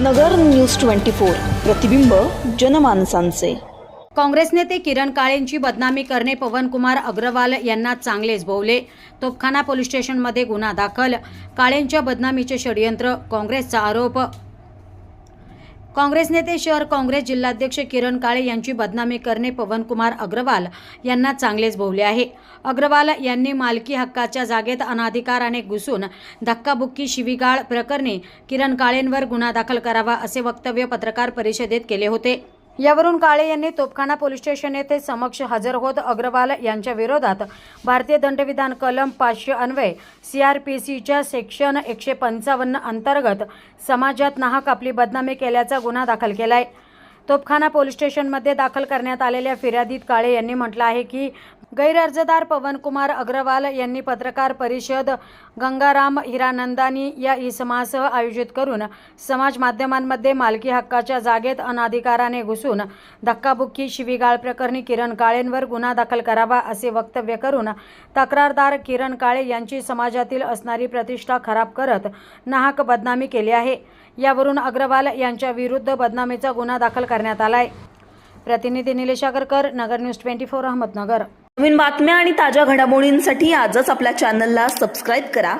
नगर news twenty four. प्रतिबिंब जनमानसांचे. काँग्रेस नेते किरण काळेंची बदनामी करणे पवनकुमार अग्रवाल यांना चांगलेच भोवले तोपखाना पोलीस स्टेशनमध्ये गुन्हा दाखल. काळेंच्या बदनामीचे षडयंत्र काँग्रेसचा आरोप. काँग्रेस नेते शहर काँग्रेस जिल्हाध्यक्ष किरण काळे यांची बदनामी करणे पवनकुमार अग्रवाल यांना चांगलेच भोवले आहे. अग्रवाल यांनी मालकी हक्काच्या जागेत अनाधिकाराने घुसून धक्काबुक्की शिवीगाळ प्रकरणी किरण काळेंवर गुन्हा दाखल करावा असे वक्तव्य पत्रकार परिषदेत केले होते. यावरून काळे यांनी तोपखाना पोलीस स्टेशन येथे समक्ष हजर होत अग्रवाल यांच्या विरोधात भारतीय दंडविधान कलम पाचशे अन्वये सी आर पी सीच्या सेक्शन एकशे पंचावन्न अंतर्गत समाजात नाहक आपली बदनामी केल्याचा गुन्हा दाखल केला आहे तोपखाना पोलीस स्टेशनमध्ये दाखल करण्यात आलेल्या फिर्यादीत काळे यांनी म्हटलं आहे की गैरअर्जदार पवनकुमार अग्रवाल यांनी पत्रकार परिषद गंगाराम हिरानंदानी या इसमासह आयोजित करून समाज माध्यमांमध्ये मालकी हक्काच्या जागेत अनाधिकाराने घुसून धक्काबुक्की शिवीगाळ प्रकरणी किरण काळेंवर गुन्हा दाखल करावा असे वक्तव्य करून तक्रारदार किरण काळे यांची समाजातील असणारी प्रतिष्ठा खराब करत नाहक बदनामी केली आहे. यावरून अग्रवाल यांच्या विरुद्ध बदनामीचा गुन्हा दाखल करण्यात आलाय. प्रतिनिधी Nilesh Agarkar Nagar news twenty four Ahmednagar. नवीन बातम्या आणि ताज्या घडामोडींसाठी आजच आपल्या चॅनलला सबस्क्राईब करा.